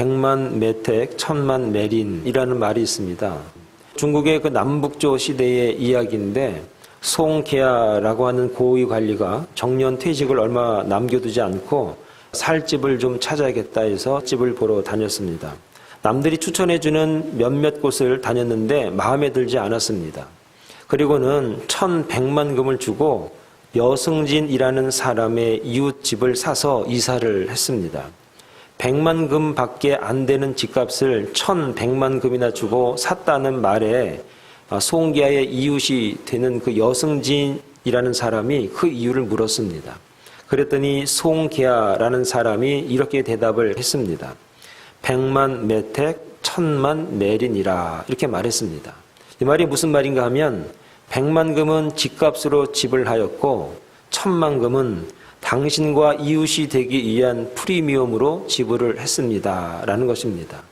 백만 메택, 천만 메린이라는 말이 있습니다. 중국의 그 남북조 시대의 이야기인데 송계아라고 하는 고위 관리가 정년 퇴직을 얼마 남겨두지 않고 살 집을 좀 찾아야겠다 해서 집을 보러 다녔습니다. 남들이 추천해주는 몇몇 곳을 다녔는데 마음에 들지 않았습니다. 그리고는 천백만 금을 주고 여승진이라는 사람의 이웃집을 사서 이사를 했습니다. 백만 금 밖에 안 되는 집값을 천백만 금이나 주고 샀다는 말에 송기아의 이웃이 되는 그 여승진이라는 사람이 그 이유를 물었습니다. 그랬더니 송기아라는 사람이 이렇게 대답을 했습니다. 백만 메택, 천만 메린이라 이렇게 말했습니다. 이 말이 무슨 말인가 하면 백만 금은 집값으로 집을 하였고 천만 금은 당신과 이웃이 되기 위한 프리미엄으로 지불을 했습니다. 라는 것입니다.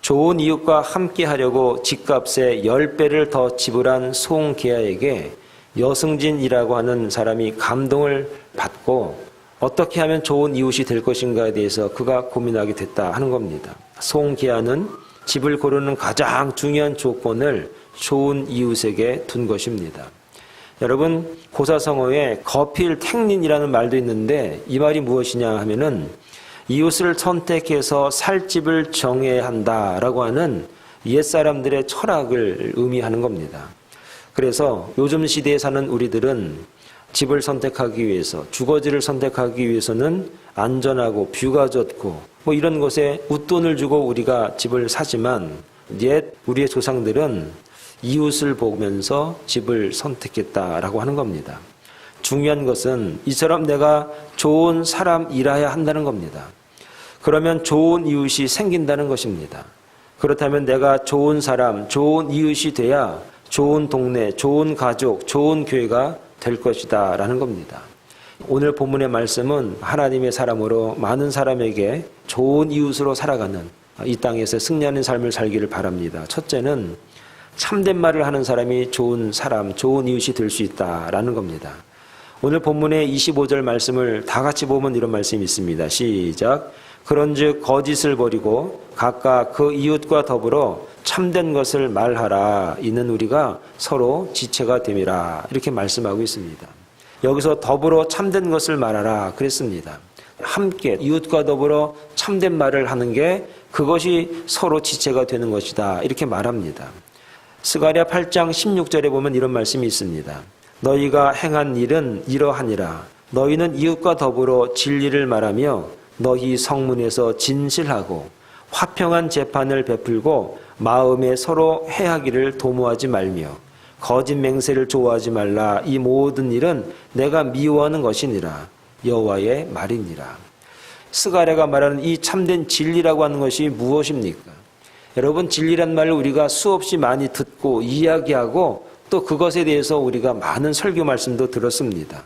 좋은 이웃과 함께 하려고 집값의 10배를 더 지불한 송계아에게 여승진이라고 하는 사람이 감동을 받고 어떻게 하면 좋은 이웃이 될 것인가에 대해서 그가 고민하게 됐다 하는 겁니다. 송계아는 집을 고르는 가장 중요한 조건을 좋은 이웃에게 둔 것입니다. 여러분 고사성어에 거필 택린이라는 말도 있는데 이 말이 무엇이냐 하면은 이웃을 선택해서 살 집을 정해야 한다라고 하는 옛 사람들의 철학을 의미하는 겁니다. 그래서 요즘 시대에 사는 우리들은 집을 선택하기 위해서 주거지를 선택하기 위해서는 안전하고 뷰가 좋고 뭐 이런 곳에 웃돈을 주고 우리가 집을 사지만 옛 우리의 조상들은 이웃을 보면서 집을 선택했다라고 하는 겁니다. 중요한 것은 이처럼 내가 좋은 사람이라야 한다는 겁니다. 그러면 좋은 이웃이 생긴다는 것입니다. 그렇다면 내가 좋은 사람, 좋은 이웃이 돼야 좋은 동네, 좋은 가족, 좋은 교회가 될 것이다. 라는 겁니다. 오늘 본문의 말씀은 하나님의 사람으로 많은 사람에게 좋은 이웃으로 살아가는 이 땅에서 승리하는 삶을 살기를 바랍니다. 첫째는 참된 말을 하는 사람이 좋은 사람, 좋은 이웃이 될 수 있다라는 겁니다. 오늘 본문의 25절 말씀을 다 같이 보면 이런 말씀이 있습니다. 시작. 그런즉 거짓을 버리고 각각 그 이웃과 더불어 참된 것을 말하라. 이는 우리가 서로 지체가 됨이라. 이렇게 말씀하고 있습니다. 여기서 더불어 참된 것을 말하라. 그랬습니다. 함께 이웃과 더불어 참된 말을 하는 게 그것이 서로 지체가 되는 것이다. 이렇게 말합니다. 스가랴 8장 16절에 보면 이런 말씀이 있습니다. 너희가 행한 일은 이러하니라. 너희는 이웃과 더불어 진리를 말하며 너희 성문에서 진실하고 화평한 재판을 베풀고 마음에 서로 해하기를 도모하지 말며 거짓 맹세를 좋아하지 말라. 이 모든 일은 내가 미워하는 것이니라. 여호와의 말이니라. 스가랴가 말하는 이 참된 진리라고 하는 것이 무엇입니까? 여러분 진리란 말을 우리가 수없이 많이 듣고 이야기하고 또 그것에 대해서 우리가 많은 설교 말씀도 들었습니다.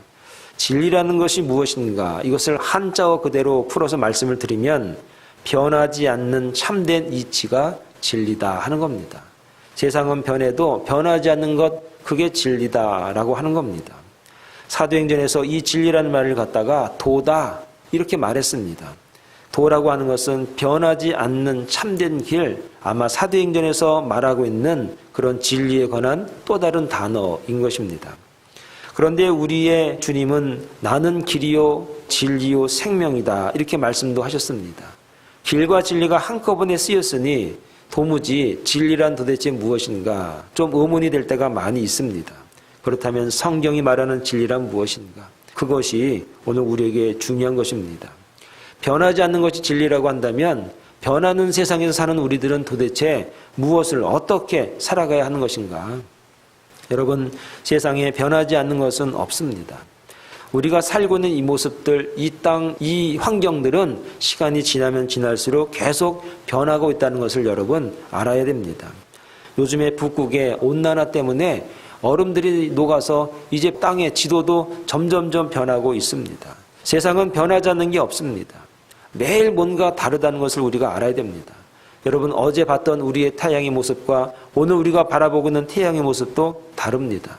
진리라는 것이 무엇인가? 이것을 한자어 그대로 풀어서 말씀을 드리면 변하지 않는 참된 이치가 진리다 하는 겁니다. 세상은 변해도 변하지 않는 것 그게 진리다라고 하는 겁니다. 사도행전에서 이 진리라는 말을 갖다가 도다 이렇게 말했습니다. 도라고 하는 것은 변하지 않는 참된 길, 아마 사도행전에서 말하고 있는 그런 진리에 관한 또 다른 단어인 것입니다. 그런데 우리의 주님은 나는 길이요, 진리요, 생명이다. 이렇게 말씀도 하셨습니다. 길과 진리가 한꺼번에 쓰였으니 도무지 진리란 도대체 무엇인가 좀 의문이 될 때가 많이 있습니다. 그렇다면 성경이 말하는 진리란 무엇인가? 그것이 오늘 우리에게 중요한 것입니다. 변하지 않는 것이 진리라고 한다면 변하는 세상에서 사는 우리들은 도대체 무엇을 어떻게 살아가야 하는 것인가? 여러분, 세상에 변하지 않는 것은 없습니다. 우리가 살고 있는 이 모습들, 이 땅, 이 환경들은 시간이 지나면 지날수록 계속 변하고 있다는 것을 여러분 알아야 됩니다. 요즘에 북극의 온난화 때문에 얼음들이 녹아서 이제 땅의 지도도 점점점 변하고 있습니다. 세상은 변하지 않는 게 없습니다. 매일 뭔가 다르다는 것을 우리가 알아야 됩니다. 여러분 어제 봤던 우리의 태양의 모습과 오늘 우리가 바라보고 있는 태양의 모습도 다릅니다.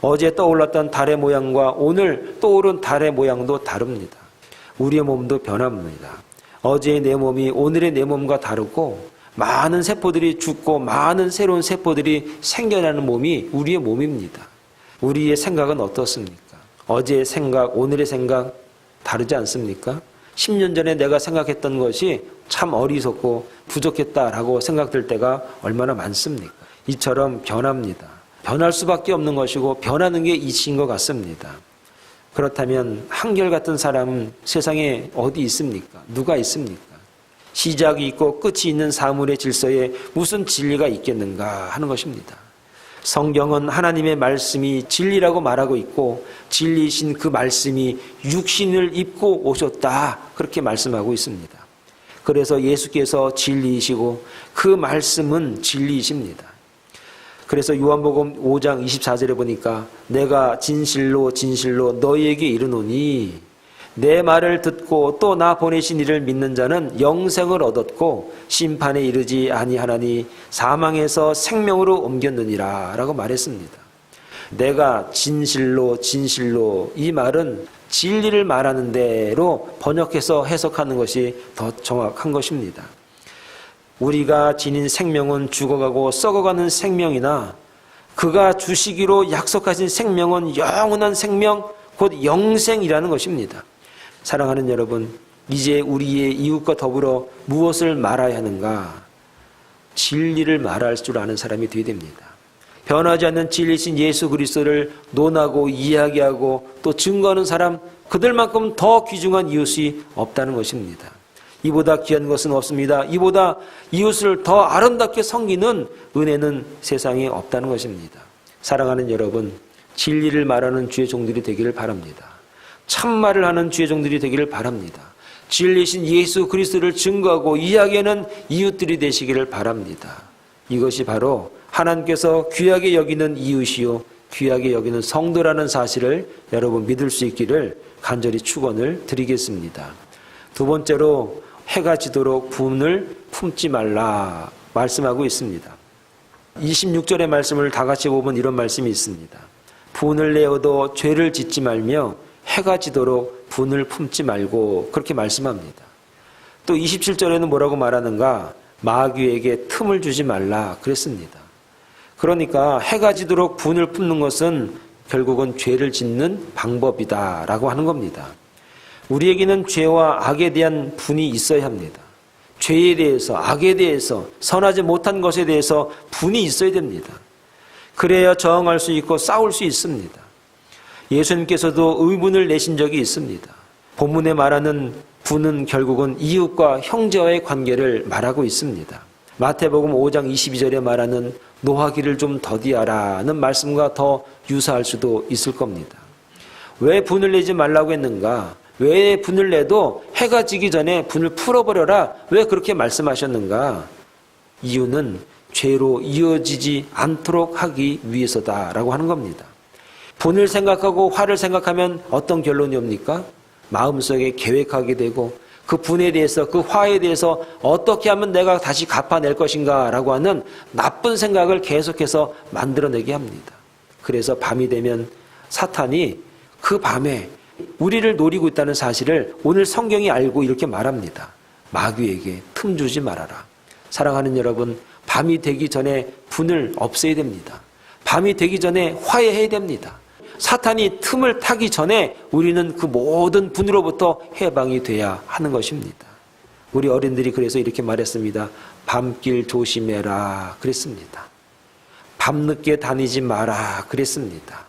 어제 떠올랐던 달의 모양과 오늘 떠오른 달의 모양도 다릅니다. 우리의 몸도 변합니다. 어제의 내 몸이 오늘의 내 몸과 다르고 많은 세포들이 죽고 많은 새로운 세포들이 생겨나는 몸이 우리의 몸입니다. 우리의 생각은 어떻습니까? 어제의 생각, 오늘의 생각 다르지 않습니까? 10년 전에 내가 생각했던 것이 참 어리석고 부족했다라고 생각될 때가 얼마나 많습니까? 이처럼 변합니다. 변할 수밖에 없는 것이고 변하는 게 이치인 것 같습니다. 그렇다면 한결같은 사람은 세상에 어디 있습니까? 누가 있습니까? 시작이 있고 끝이 있는 사물의 질서에 무슨 진리가 있겠는가 하는 것입니다. 성경은 하나님의 말씀이 진리라고 말하고 있고 진리이신 그 말씀이 육신을 입고 오셨다 그렇게 말씀하고 있습니다. 그래서 예수께서 진리이시고 그 말씀은 진리이십니다. 그래서 요한복음 5장 24절에 보니까 내가 진실로 진실로 너희에게 이르노니 내 말을 듣고 또 나 보내신 이를 믿는 자는 영생을 얻었고 심판에 이르지 아니하나니 사망에서 생명으로 옮겼느니라 라고 말했습니다. 내가 진실로 진실로 이 말은 진리를 말하는 대로 번역해서 해석하는 것이 더 정확한 것입니다. 우리가 지닌 생명은 죽어가고 썩어가는 생명이나 그가 주시기로 약속하신 생명은 영원한 생명, 곧 영생이라는 것입니다. 사랑하는 여러분, 이제 우리의 이웃과 더불어 무엇을 말해야 하는가? 진리를 말할 줄 아는 사람이 되어야 됩니다. 변하지 않는 진리신 예수 그리스도를 논하고 이야기하고 또 증거하는 사람 그들만큼 더 귀중한 이웃이 없다는 것입니다. 이보다 귀한 것은 없습니다. 이보다 이웃을 더 아름답게 섬기는 은혜는 세상에 없다는 것입니다. 사랑하는 여러분, 진리를 말하는 주의 종들이 되기를 바랍니다. 참말을 하는 주의 종들이 되기를 바랍니다. 진리신 예수 그리스도를 증거하고 이야기하는 이웃들이 되시기를 바랍니다. 이것이 바로 하나님께서 귀하게 여기는 이웃이요 귀하게 여기는 성도라는 사실을 여러분 믿을 수 있기를 간절히 축원을 드리겠습니다. 두 번째로 해가 지도록 분을 품지 말라 말씀하고 있습니다. 26절의 말씀을 다 같이 보면 이런 말씀이 있습니다. 분을 내어도 죄를 짓지 말며 해가 지도록 분을 품지 말고 그렇게 말씀합니다. 또 27절에는 뭐라고 말하는가? 마귀에게 틈을 주지 말라 그랬습니다. 그러니까 해가 지도록 분을 품는 것은 결국은 죄를 짓는 방법이다라고 하는 겁니다. 우리에게는 죄와 악에 대한 분이 있어야 합니다. 죄에 대해서, 악에 대해서, 선하지 못한 것에 대해서 분이 있어야 됩니다. 그래야 저항할 수 있고 싸울 수 있습니다. 예수님께서도 의분을 내신 적이 있습니다. 본문에 말하는 분은 결국은 이웃과 형제와의 관계를 말하고 있습니다. 마태복음 5장 22절에 말하는 노하기를 좀 더디하라는 말씀과 더 유사할 수도 있을 겁니다. 왜 분을 내지 말라고 했는가? 왜 분을 내도 해가 지기 전에 분을 풀어버려라? 왜 그렇게 말씀하셨는가? 이유는 죄로 이어지지 않도록 하기 위해서다라고 하는 겁니다. 분을 생각하고 화를 생각하면 어떤 결론이 옵니까? 마음속에 계획하게 되고 그 분에 대해서 그 화에 대해서 어떻게 하면 내가 다시 갚아낼 것인가라고 하는 나쁜 생각을 계속해서 만들어내게 합니다. 그래서 밤이 되면 사탄이 그 밤에 우리를 노리고 있다는 사실을 오늘 성경이 알고 이렇게 말합니다. 마귀에게 틈 주지 말아라. 사랑하는 여러분, 밤이 되기 전에 분을 없애야 됩니다. 밤이 되기 전에 화해해야 됩니다. 사탄이 틈을 타기 전에 우리는 그 모든 분으로부터 해방이 돼야 하는 것입니다. 우리 어른들이 그래서 이렇게 말했습니다. 밤길 조심해라. 그랬습니다. 밤늦게 다니지 마라. 그랬습니다.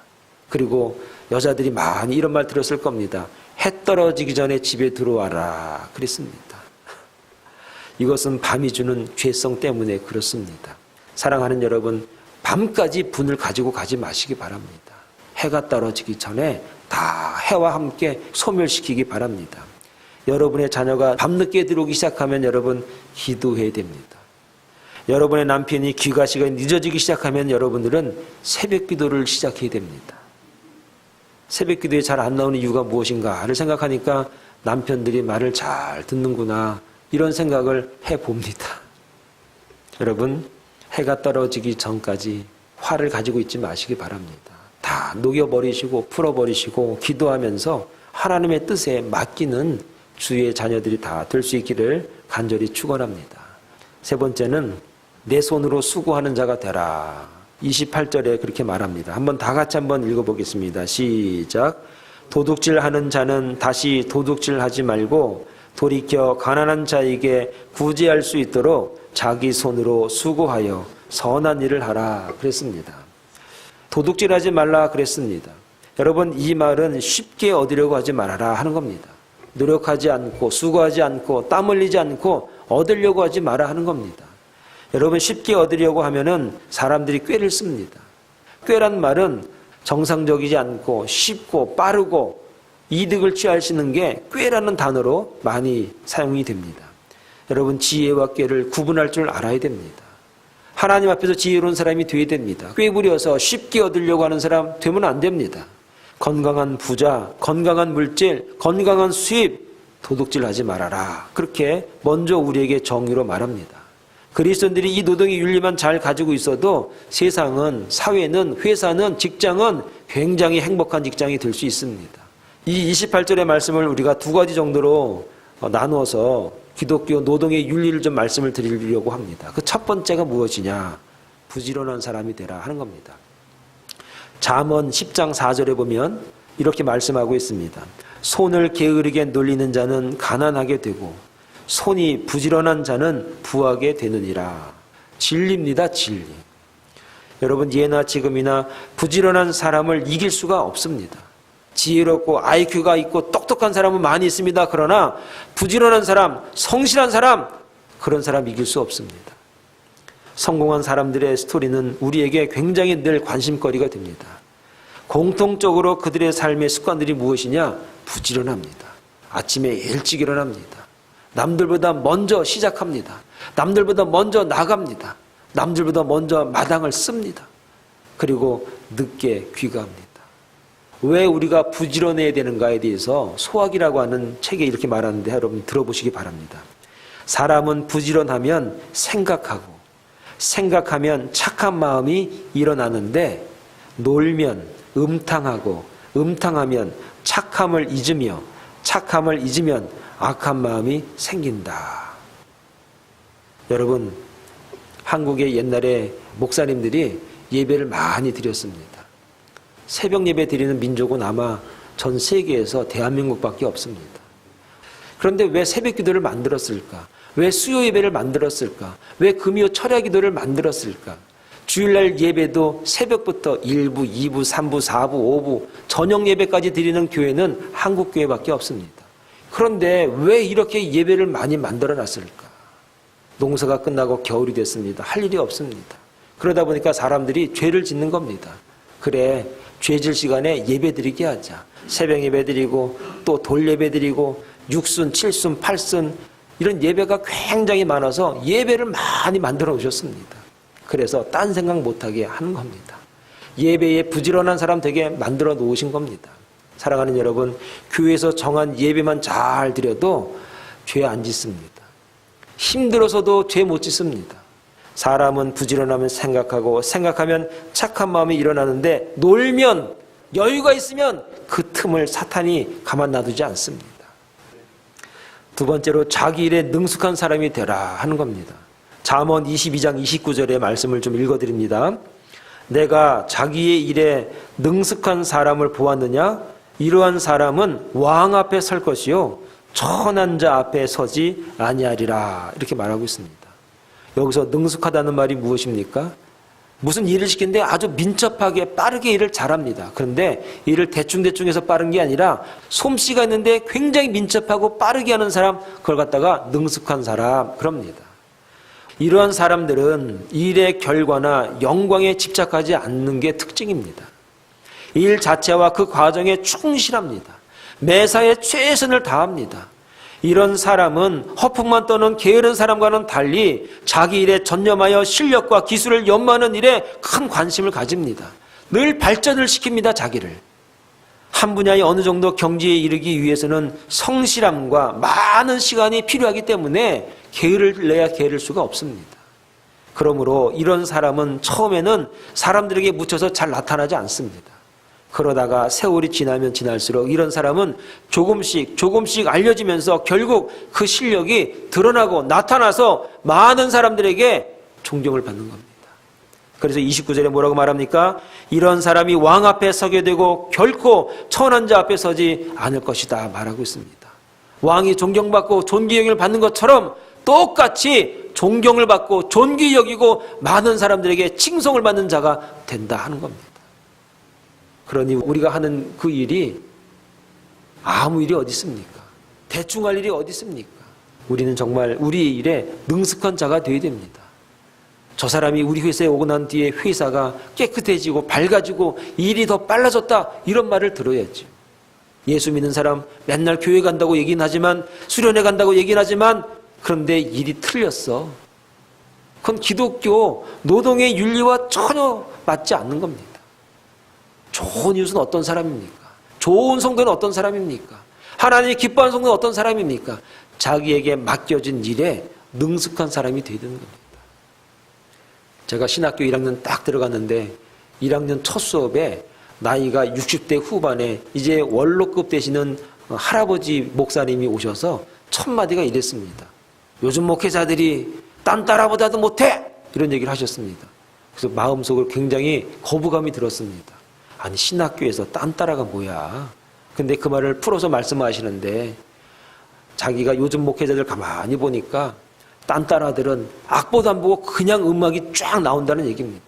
그리고 여자들이 많이 이런 말 들었을 겁니다. 해 떨어지기 전에 집에 들어와라. 그랬습니다. 이것은 밤이 주는 죄성 때문에 그렇습니다. 사랑하는 여러분, 밤까지 분을 가지고 가지 마시기 바랍니다. 해가 떨어지기 전에 다 해와 함께 소멸시키기 바랍니다. 여러분의 자녀가 밤늦게 들어오기 시작하면 여러분 기도해야 됩니다. 여러분의 남편이 귀가 시간이 늦어지기 시작하면 여러분들은 새벽 기도를 시작해야 됩니다. 새벽 기도에 잘 안 나오는 이유가 무엇인가를 생각하니까 남편들이 말을 잘 듣는구나 이런 생각을 해 봅니다. 여러분 해가 떨어지기 전까지 화를 가지고 있지 마시기 바랍니다. 다 녹여버리시고 풀어버리시고 기도하면서 하나님의 뜻에 맡기는 주의 자녀들이 다 될 수 있기를 간절히 축원합니다. 세 번째는 내 손으로 수고하는 자가 되라. 28절에 그렇게 말합니다. 한번 다 같이 한번 읽어보겠습니다. 시작. 도둑질 하는 자는 다시 도둑질 하지 말고 돌이켜 가난한 자에게 구제할 수 있도록 자기 손으로 수고하여 선한 일을 하라 그랬습니다. 도둑질하지 말라 그랬습니다. 여러분 이 말은 쉽게 얻으려고 하지 말아라 하는 겁니다. 노력하지 않고 수고하지 않고 땀 흘리지 않고 얻으려고 하지 마라 하는 겁니다. 여러분 쉽게 얻으려고 하면은 사람들이 꾀를 씁니다. 꾀란 말은 정상적이지 않고 쉽고 빠르고 이득을 취할 수 있는 게 꾀라는 단어로 많이 사용이 됩니다. 여러분 지혜와 꾀를 구분할 줄 알아야 됩니다. 하나님 앞에서 지혜로운 사람이 되어야 됩니다. 꾀부려서 쉽게 얻으려고 하는 사람 되면 안 됩니다. 건강한 부자, 건강한 물질, 건강한 수입 도둑질 하지 말아라. 그렇게 먼저 우리에게 정의로 말합니다. 그리스도인들이 이 노동의 윤리만 잘 가지고 있어도 세상은 사회는 회사는 직장은 굉장히 행복한 직장이 될 수 있습니다. 이 28절의 말씀을 우리가 두 가지 정도로 어, 나누어서 기독교 노동의 윤리를 좀 말씀을 드리려고 합니다. 그 첫 번째가 무엇이냐? 부지런한 사람이 되라 하는 겁니다. 잠언 10장 4절에 보면 이렇게 말씀하고 있습니다. 손을 게으르게 놀리는 자는 가난하게 되고 손이 부지런한 자는 부하게 되느니라. 진리입니다, 진리. 여러분 예나 지금이나 부지런한 사람을 이길 수가 없습니다. 지혜롭고 IQ가 있고 똑똑한 사람은 많이 있습니다. 그러나 부지런한 사람, 성실한 사람 그런 사람 이길 수 없습니다. 성공한 사람들의 스토리는 우리에게 굉장히 늘 관심거리가 됩니다. 공통적으로 그들의 삶의 습관들이 무엇이냐? 부지런합니다. 아침에 일찍 일어납니다. 남들보다 먼저 시작합니다. 남들보다 먼저 나갑니다. 남들보다 먼저 마당을 씁니다. 그리고 늦게 귀가합니다. 왜 우리가 부지런해야 되는가에 대해서 소학이라고 하는 책에 이렇게 말하는데 여러분 들어보시기 바랍니다. 사람은 부지런하면 생각하고 생각하면 착한 마음이 일어나는데 놀면 음탕하고 음탕하면 착함을 잊으며 착함을 잊으면 악한 마음이 생긴다. 여러분 한국의 옛날에 목사님들이 예배를 많이 드렸습니다. 새벽 예배 드리는 민족은 아마 전 세계에서 대한민국밖에 없습니다. 그런데 왜 새벽 기도를 만들었을까? 왜 수요 예배를 만들었을까? 왜 금요 철야 기도를 만들었을까? 주일날 예배도 새벽부터 1부, 2부, 3부, 4부, 5부, 저녁 예배까지 드리는 교회는 한국 교회밖에 없습니다. 그런데 왜 이렇게 예배를 많이 만들어 놨을까? 농사가 끝나고 겨울이 됐습니다. 할 일이 없습니다. 그러다 보니까 사람들이 죄를 짓는 겁니다. 그래, 죄질 시간에 예배 드리게 하자. 새벽 예배 드리고, 또 돌 예배 드리고, 육순, 칠순, 팔순, 이런 예배가 굉장히 많아서 예배를 많이 만들어 오셨습니다. 그래서 딴 생각 못하게 하는 겁니다. 예배에 부지런한 사람 되게 만들어 놓으신 겁니다. 사랑하는 여러분, 교회에서 정한 예배만 잘 드려도 죄 안 짓습니다. 힘들어서도 죄 못 짓습니다. 사람은 부지런하면 생각하고 생각하면 착한 마음이 일어나는데 놀면 여유가 있으면 그 틈을 사탄이 가만 놔두지 않습니다. 두 번째로 자기 일에 능숙한 사람이 되라 하는 겁니다. 잠언 22장 29절의 말씀을 좀 읽어 드립니다. 내가 자기의 일에 능숙한 사람을 보았느냐? 이러한 사람은 왕 앞에 설 것이요 천한 자 앞에 서지 아니하리라 이렇게 말하고 있습니다. 여기서 능숙하다는 말이 무엇입니까? 무슨 일을 시키는데 아주 민첩하게 빠르게 일을 잘합니다. 그런데 일을 대충대충 해서 빠른 게 아니라 솜씨가 있는데 굉장히 민첩하고 빠르게 하는 사람 그걸 갖다가 능숙한 사람 그럽니다. 이러한 사람들은 일의 결과나 영광에 집착하지 않는 게 특징입니다. 일 자체와 그 과정에 충실합니다. 매사에 최선을 다합니다. 이런 사람은 허풍만 떠는 게으른 사람과는 달리 자기 일에 전념하여 실력과 기술을 연마하는 일에 큰 관심을 가집니다. 늘 발전을 시킵니다, 자기를. 한 분야에 어느 정도 경지에 이르기 위해서는 성실함과 많은 시간이 필요하기 때문에 게으를 내야 게으를 수가 없습니다. 그러므로 이런 사람은 처음에는 사람들에게 묻혀서 잘 나타나지 않습니다. 그러다가 세월이 지나면 지날수록 이런 사람은 조금씩 조금씩 알려지면서 결국 그 실력이 드러나고 나타나서 많은 사람들에게 존경을 받는 겁니다. 그래서 29절에 뭐라고 말합니까? 이런 사람이 왕 앞에 서게 되고 결코 천한 자 앞에 서지 않을 것이다 말하고 있습니다. 왕이 존경받고 존귀 여김을 받는 것처럼 똑같이 존경을 받고 존귀 여기고 많은 사람들에게 칭송을 받는 자가 된다 하는 겁니다. 그러니 우리가 하는 그 일이 아무 일이 어디 있습니까? 대충 할 일이 어디 있습니까? 우리는 정말 우리 일에 능숙한 자가 되어야 됩니다. 저 사람이 우리 회사에 오고 난 뒤에 회사가 깨끗해지고 밝아지고 일이 더 빨라졌다 이런 말을 들어야죠. 예수 믿는 사람 맨날 교회 간다고 얘기는 하지만 수련회 간다고 얘기는 하지만 그런데 일이 틀렸어. 그건 기독교 노동의 윤리와 전혀 맞지 않는 겁니다. 좋은 이웃은 어떤 사람입니까? 좋은 성도는 어떤 사람입니까? 하나님이 기뻐하는 성도는 어떤 사람입니까? 자기에게 맡겨진 일에 능숙한 사람이 되는 겁니다. 제가 신학교 1학년 딱 들어갔는데 1학년 첫 수업에 나이가 60대 후반에 이제 원로급 되시는 할아버지 목사님이 오셔서 첫 마디가 이랬습니다. 요즘 목회자들이 딴 따라보다도 못해 이런 얘기를 하셨습니다. 그래서 마음속으로 굉장히 거부감이 들었습니다. 아니 신학교에서 딴 따라가 뭐야? 근데 그 말을 풀어서 말씀하시는데 자기가 요즘 목회자들 가만히 보니까 딴 따라들은 악보도 안 보고 그냥 음악이 쫙 나온다는 얘기입니다.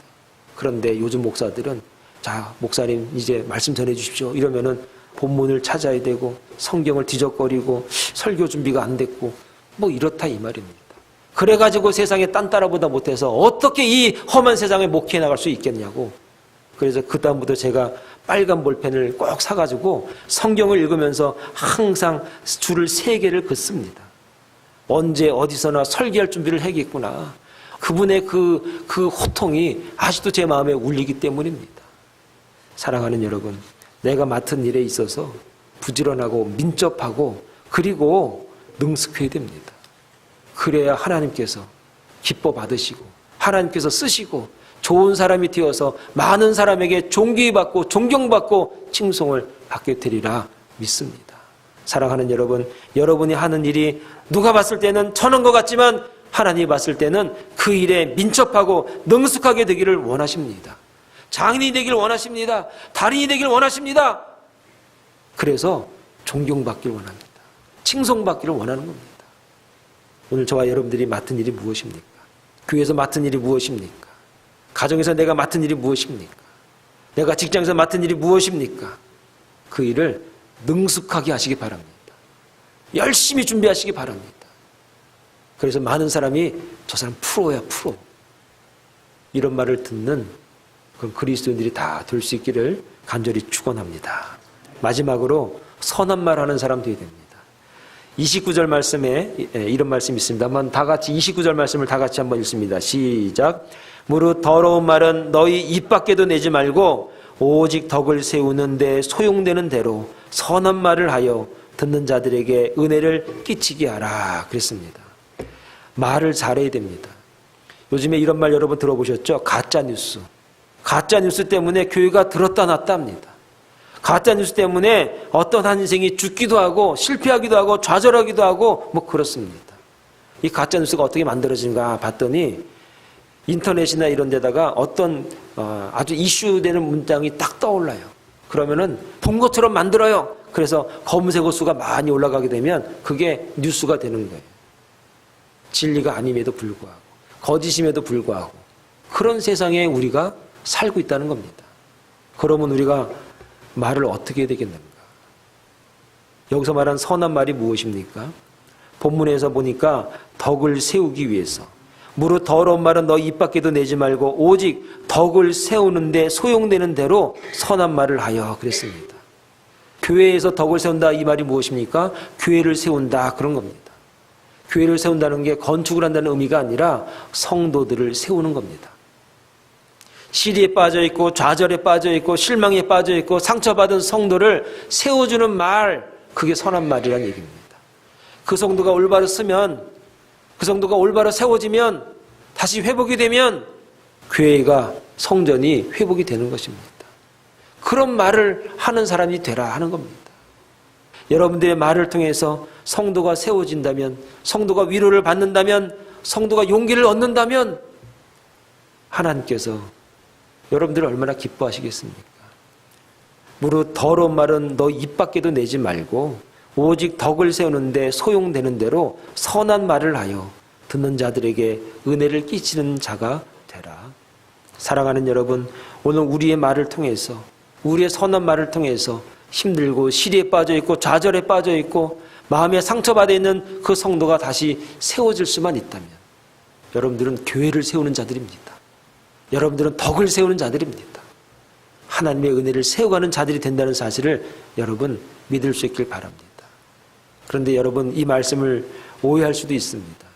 그런데 요즘 목사들은 자 목사님 이제 말씀 전해 주십시오 이러면은 본문을 찾아야 되고 성경을 뒤적거리고 설교 준비가 안 됐고 뭐 이렇다 이 말입니다. 그래가지고 세상에 딴 따라보다 못해서 어떻게 이 험한 세상에 목회해 나갈 수 있겠냐고. 그래서 그다음부터 제가 빨간 볼펜을 꼭 사가지고 성경을 읽으면서 항상 줄을 세 개를 긋습니다. 언제 어디서나 설계할 준비를 해야겠구나. 그분의 그, 그 호통이 아직도 제 마음에 울리기 때문입니다. 사랑하는 여러분, 내가 맡은 일에 있어서 부지런하고 민첩하고 그리고 능숙해야 됩니다. 그래야 하나님께서 기뻐 받으시고 하나님께서 쓰시고 좋은 사람이 되어서 많은 사람에게 존귀받고 존경받고 칭송을 받게 되리라 믿습니다. 사랑하는 여러분, 여러분이 하는 일이 누가 봤을 때는 천한 것 같지만 하나님이 봤을 때는 그 일에 민첩하고 능숙하게 되기를 원하십니다. 장인이 되기를 원하십니다. 달인이 되기를 원하십니다. 그래서 존경받기를 원합니다. 칭송받기를 원하는 겁니다. 오늘 저와 여러분들이 맡은 일이 무엇입니까? 교회에서 맡은 일이 무엇입니까? 가정에서 내가 맡은 일이 무엇입니까? 내가 직장에서 맡은 일이 무엇입니까? 그 일을 능숙하게 하시기 바랍니다. 열심히 준비하시기 바랍니다. 그래서 많은 사람이 저 사람 프로야, 프로. 이런 말을 듣는 그런 그리스도인들이 다 될 수 있기를 간절히 축원합니다. 마지막으로 선한 말 하는 사람 되어야 됩니다. 29절 말씀에 예, 이런 말씀이 있습니다. 한번 다 같이 29절 말씀을 다 같이 한번 읽습니다. 시작. 무릇 더러운 말은 너희 입 밖에도 내지 말고 오직 덕을 세우는데 소용되는 대로 선한 말을 하여 듣는 자들에게 은혜를 끼치게 하라 그랬습니다. 말을 잘해야 됩니다. 요즘에 이런 말 여러분 들어보셨죠? 가짜 뉴스. 가짜 뉴스 때문에 교회가 들었다 놨다 합니다. 가짜 뉴스 때문에 어떤 한 인생이 죽기도 하고 실패하기도 하고 좌절하기도 하고 뭐 그렇습니다. 이 가짜 뉴스가 어떻게 만들어진가 봤더니 인터넷이나 이런 데다가 어떤 어, 아주 이슈되는 문장이 딱 떠올라요. 그러면은 본 것처럼 만들어요. 그래서 검색 수가 많이 올라가게 되면 그게 뉴스가 되는 거예요. 진리가 아님에도 불구하고 거짓임에도 불구하고 그런 세상에 우리가 살고 있다는 겁니다. 그러면 우리가 말을 어떻게 해야 되겠는가? 여기서 말한 선한 말이 무엇입니까? 본문에서 보니까 덕을 세우기 위해서 무릇 더러운 말은 너 입 밖에도 내지 말고 오직 덕을 세우는데 소용되는 대로 선한 말을 하여 그랬습니다. 교회에서 덕을 세운다 이 말이 무엇입니까? 교회를 세운다 그런 겁니다. 교회를 세운다는 게 건축을 한다는 의미가 아니라 성도들을 세우는 겁니다. 시리에 빠져 있고 좌절에 빠져 있고 실망에 빠져 있고 상처받은 성도를 세워주는 말 그게 선한 말이라는 얘기입니다. 그 성도가 올바로 쓰면 그 성도가 올바로 세워지면 다시 회복이 되면 교회가 성전이 회복이 되는 것입니다. 그 그런 말을 하는 사람이 되라 하는 겁니다. 여러분들의 말을 통해서 성도가 세워진다면, 성도가 위로를 받는다면, 성도가 용기를 얻는다면, 하나님께서 여러분들을 얼마나 기뻐하시겠습니까? 무릇 더러운 말은 너 입 밖에도 내지 말고, 오직 덕을 세우는데 소용되는 대로 선한 말을 하여 듣는 자들에게 은혜를 끼치는 자가 되라. 사랑하는 여러분, 오늘 우리의 말을 통해서, 우리의 선한 말을 통해서 힘들고 시리에 빠져 있고 좌절에 빠져 있고 마음에 상처받아 있는 그 성도가 다시 세워질 수만 있다면 여러분들은 교회를 세우는 자들입니다. 여러분들은 덕을 세우는 자들입니다. 하나님의 은혜를 세워가는 자들이 된다는 사실을 여러분 믿을 수 있길 바랍니다. 그런데 여러분 이 말씀을 오해할 수도 있습니다.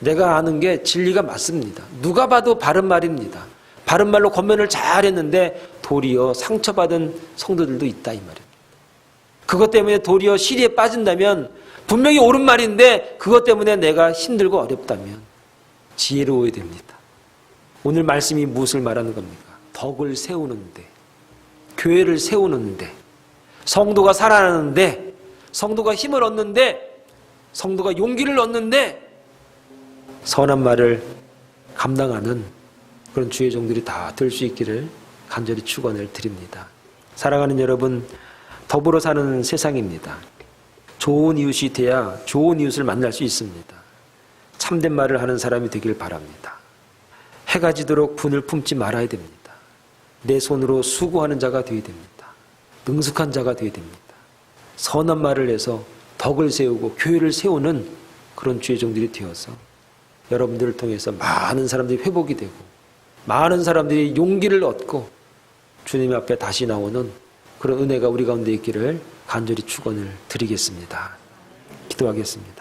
내가 아는 게 진리가 맞습니다. 누가 봐도 바른 말입니다. 바른 말로 권면을 잘 했는데 도리어 상처받은 성도들도 있다 이 말입니다. 그것 때문에 도리어 시리에 빠진다면 분명히 옳은 말인데 그것 때문에 내가 힘들고 어렵다면 지혜로워야 됩니다. 오늘 말씀이 무엇을 말하는 겁니까? 덕을 세우는데 교회를 세우는데 성도가 살아나는데 성도가 힘을 얻는데 성도가 용기를 얻는데 선한 말을 감당하는 그런 주의 종들이 다 될 수 있기를 간절히 축원을 드립니다. 사랑하는 여러분, 더불어 사는 세상입니다. 좋은 이웃이 돼야 좋은 이웃을 만날 수 있습니다. 참된 말을 하는 사람이 되길 바랍니다. 해가 지도록 분을 품지 말아야 됩니다. 내 손으로 수고하는 자가 되어야 됩니다. 능숙한 자가 되어야 됩니다. 선한 말을 해서 덕을 세우고 교회를 세우는 그런 주의 종들이 되어서 여러분들을 통해서 많은 사람들이 회복이 되고 많은 사람들이 용기를 얻고 주님 앞에 다시 나오는 그런 은혜가 우리 가운데 있기를 간절히 축원을 드리겠습니다. 기도하겠습니다.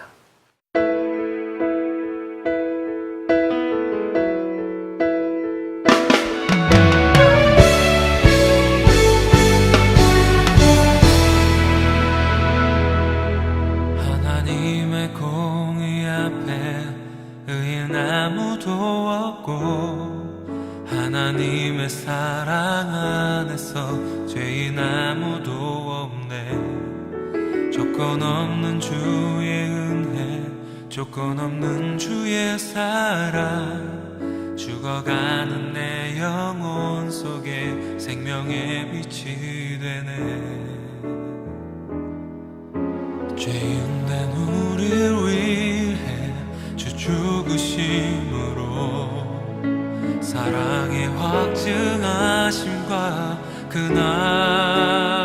안에서 죄인 아무도 없네. 조건 없는 주의 은혜 조건 없는 주의 사랑. 죽어가는 내 영혼 속에 생명의 빛이 되네. 죄인 된 우리를 위해 주 죽으심으로 사랑의 확증하심과 그날